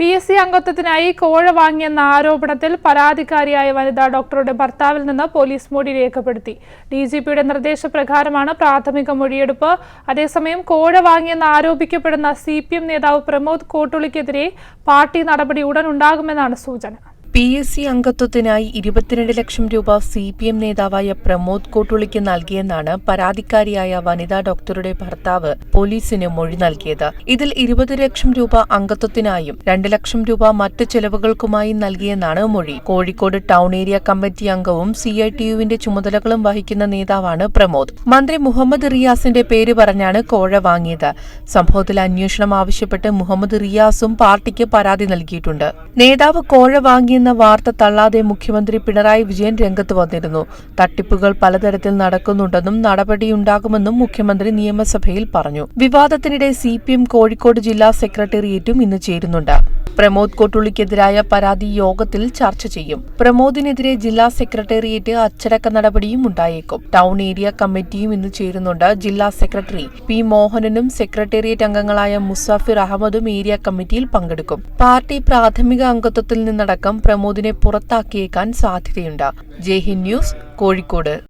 P S C അംഗത്വത്തിനായി കോഴ വാങ്ങിയെന്ന ആരോപണത്തിൽ പരാതിക്കാരിയായ വനിതാ ഡോക്ടറുടെ ഭർത്താവിൽ നിന്ന് പോലീസ് മൊഴി രേഖപ്പെടുത്തി. ഡി ജി പിയുടെ നിർദ്ദേശപ്രകാരമാണ് പ്രാഥമിക മൊഴിയെടുപ്പ്. അതേസമയം കോഴ വാങ്ങിയെന്ന് ആരോപിക്കപ്പെടുന്ന സി പി എം നേതാവ് പ്രമോദ് കോട്ടുളിക്കെതിരെ പാർട്ടി നടപടി ഉടൻ ഉണ്ടാകുമെന്നാണ് സൂചന. പി എസ് സി അംഗത്വത്തിനായി ഇരുപത്തിരണ്ട് ലക്ഷം രൂപ സി പി എം നേതാവായ പ്രമോദ് കോട്ടുളിക്ക് നൽകിയെന്നാണ് പരാതിക്കാരിയായ വനിതാ ഡോക്ടറുടെ ഭർത്താവ് പോലീസിന് മൊഴി നൽകിയത്. ഇതിൽ ഇരുപത് ലക്ഷം രൂപ അംഗത്വത്തിനായും രണ്ട് ലക്ഷം രൂപ മറ്റ് ചെലവുകൾക്കുമായി നൽകിയെന്നാണ് മൊഴി. കോഴിക്കോട് ടൗൺ ഏരിയ കമ്മിറ്റി അംഗവും സി ഐ ടി യുവിന്റെ ചുമതലകളും വഹിക്കുന്ന നേതാവാണ് പ്രമോദ്. മന്ത്രി മുഹമ്മദ് റിയാസിന്റെ പേര് പറഞ്ഞാണ് കോഴ വാങ്ങിയത്. സംഭവത്തിൽ അന്വേഷണം ആവശ്യപ്പെട്ട് മുഹമ്മദ് റിയാസും പാർട്ടിക്ക് പരാതി നൽകിയിട്ടുണ്ട്. നേതാവ് കോഴ വാങ്ങിയെന്ന വാർത്ത തള്ളാതെ മുഖ്യമന്ത്രി പിണറായി വിജയൻ രംഗത്ത് വന്നിരുന്നു. തട്ടിപ്പുകൾ പലതരത്തിൽ നടക്കുന്നുണ്ടെന്നും നടപടിയുണ്ടാകുമെന്നും മുഖ്യമന്ത്രി നിയമസഭയിൽ പറഞ്ഞു. വിവാദത്തിനിടെ സി കോഴിക്കോട് ജില്ലാ സെക്രട്ടേറിയറ്റും ഇന്ന് ചേരുന്നുണ്ട്. പ്രമോദ് കോട്ടുള്ളിക്കെതിരായ പരാതി യോഗത്തിൽ ചർച്ച ചെയ്യും. പ്രമോദിനെതിരെ ജില്ലാ സെക്രട്ടേറിയറ്റ് അച്ചടക്ക നടപടിയും ഉണ്ടായേക്കും. ടൗൺ ഏരിയ കമ്മിറ്റിയും ഇന്ന് ചേരുന്നുണ്ട് ജില്ലാ സെക്രട്ടറി. പി മോഹനനും സെക്രട്ടേറിയറ്റ് അംഗങ്ങളായ മുസാഫിർ അഹമ്മദും ഏരിയ കമ്മിറ്റിയിൽ പങ്കെടുക്കും. പാർട്ടി പ്രാഥമിക അംഗത്വത്തിൽ നിന്നടക്കം പ്രമോദിനെ പുറത്താക്കിയേക്കാൻ സാധ്യതയുണ്ട്. ജയ്ഹിന്ദ് ന്യൂസ് കോഴിക്കോട്.